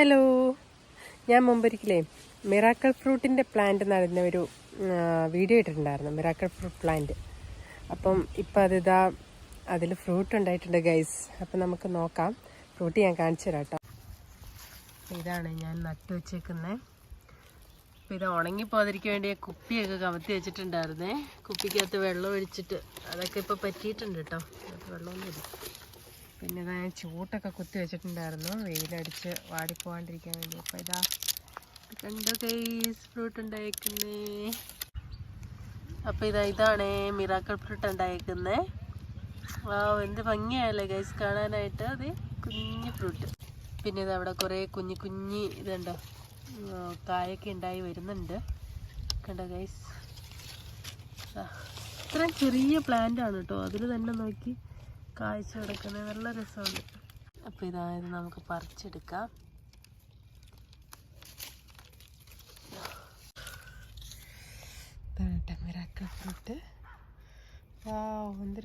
Hello. ഞാൻ മുമ്പൊരിക്കലേ miracle ഫ്രൂട്ടിന്റെ plant നടന്ന ഒരു വീഡിയോ ഇട്ടിട്ടുണ്ടായിരുന്നു. Miracle fruit plant. അപ്പം ഇപ്പം അതിതാ അതിൽ ഫ്രൂട്ട് ഉണ്ടായിട്ടുണ്ട് ഗൈസ്. അപ്പം നമുക്ക് നോക്കാം. ഫ്രൂട്ട് ഞാൻ കാണിച്ചു തരാം കേട്ടോ. ഇതാണ് ഞാൻ നട്ടു വെച്ചേക്കുന്നത് അപ്പം ഇത് ഉണങ്ങിപ്പോതിരിക്കാൻ വേണ്ടി കുപ്പിയൊക്കെ കമത്തി വെച്ചിട്ടുണ്ടായിരുന്നേ. കുപ്പിക്കകത്ത് വെള്ളം ഒഴിച്ചിട്ട് അതൊക്കെ ഇപ്പോൾ പറ്റിയിട്ടുണ്ട് കേട്ടോ. വെള്ളമൊന്നും വെള്ളമൊന്നുമില്ല. പിന്നെ ഇതാ ഞാൻ ചൂട്ടൊക്കെ കുത്തി വെച്ചിട്ടുണ്ടായിരുന്നു. വെയിലടിച്ച് വാടിപ്പോവാണ്ടിരിക്കാൻ വേണ്ടി. അപ്പൊ ഇതാ കണ്ടോ കൈസ് ഫ്രൂട്ട് ഉണ്ടായേക്കുന്നേ. അപ്പൊ ഇതാ ഇതാണ് മിറാക്കൾ ഫ്രൂട്ട് ഉണ്ടായേക്കുന്നേ. ആ എന്ത് ഭംഗിയായല്ലേ ഗൈസ് കാണാനായിട്ട്. അത് കുഞ്ഞു ഫ്രൂട്ട് പിന്നെ ഇത് അവിടെ കുറേ കുഞ്ഞു കുഞ്ഞി ഇതുണ്ടോ? കായൊക്കെ ഉണ്ടായി വരുന്നുണ്ട്. കണ്ടോ ഗൈസ് ഇത്രയും ചെറിയ പ്ലാന്റ് ആണ് കേട്ടോ. അതിൽ തന്നെ നോക്കി. കാഴ്ച കിടക്കുന്നത് നല്ല രസമുണ്ട്. അപ്പോൾ ഇതായത് നമുക്ക് പറിച്ചെടുക്കാം. ഇതാണ് എന്ത്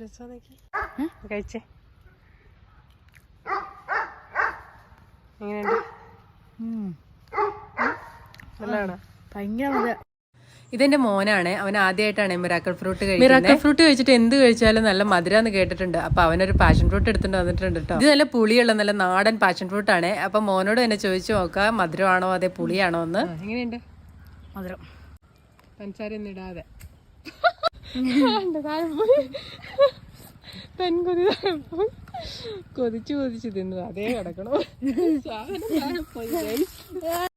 കഴിച്ചേ. എങ്ങനെയുണ്ട്? നല്ലതാണോ? ഭയങ്കര ഇതെന്റെ മോനാണ്. അവൻ ആദ്യമായിട്ടാണ് മിറാക്കൽ ഫ്രൂട്ട് കഴിക്കുന്നത് മിറാക്കൽ ഫ്രൂട്ട് കഴിച്ചിട്ട് എന്ത് കഴിച്ചാലും നല്ല മധുരാന്ന് കേട്ടിട്ടുണ്ട്. അപ്പൊ അവനൊരു പാഷൻ ഫ്രൂട്ട് എടുത്തിട്ട് വന്നിട്ടുണ്ട് കേട്ടോ ഇത് നല്ല പുളിയുള്ള നല്ല നാടൻ പാഷൻ ഫ്രൂട്ട് ആണ്. അപ്പൊ മോനോട് തന്നെ ചോദിച്ചു നോക്ക മധുരമാണോ അതെ പുളിയാണോ എന്ന്. എങ്ങനെയുണ്ട്? മധുരം. പഞ്ചസാര ഒന്നും ഇടാതെ. കൊതിച്ചു കൊതിച്ചു തിന്നു. അതേ കിടക്കണോ. സാധനം പോയി.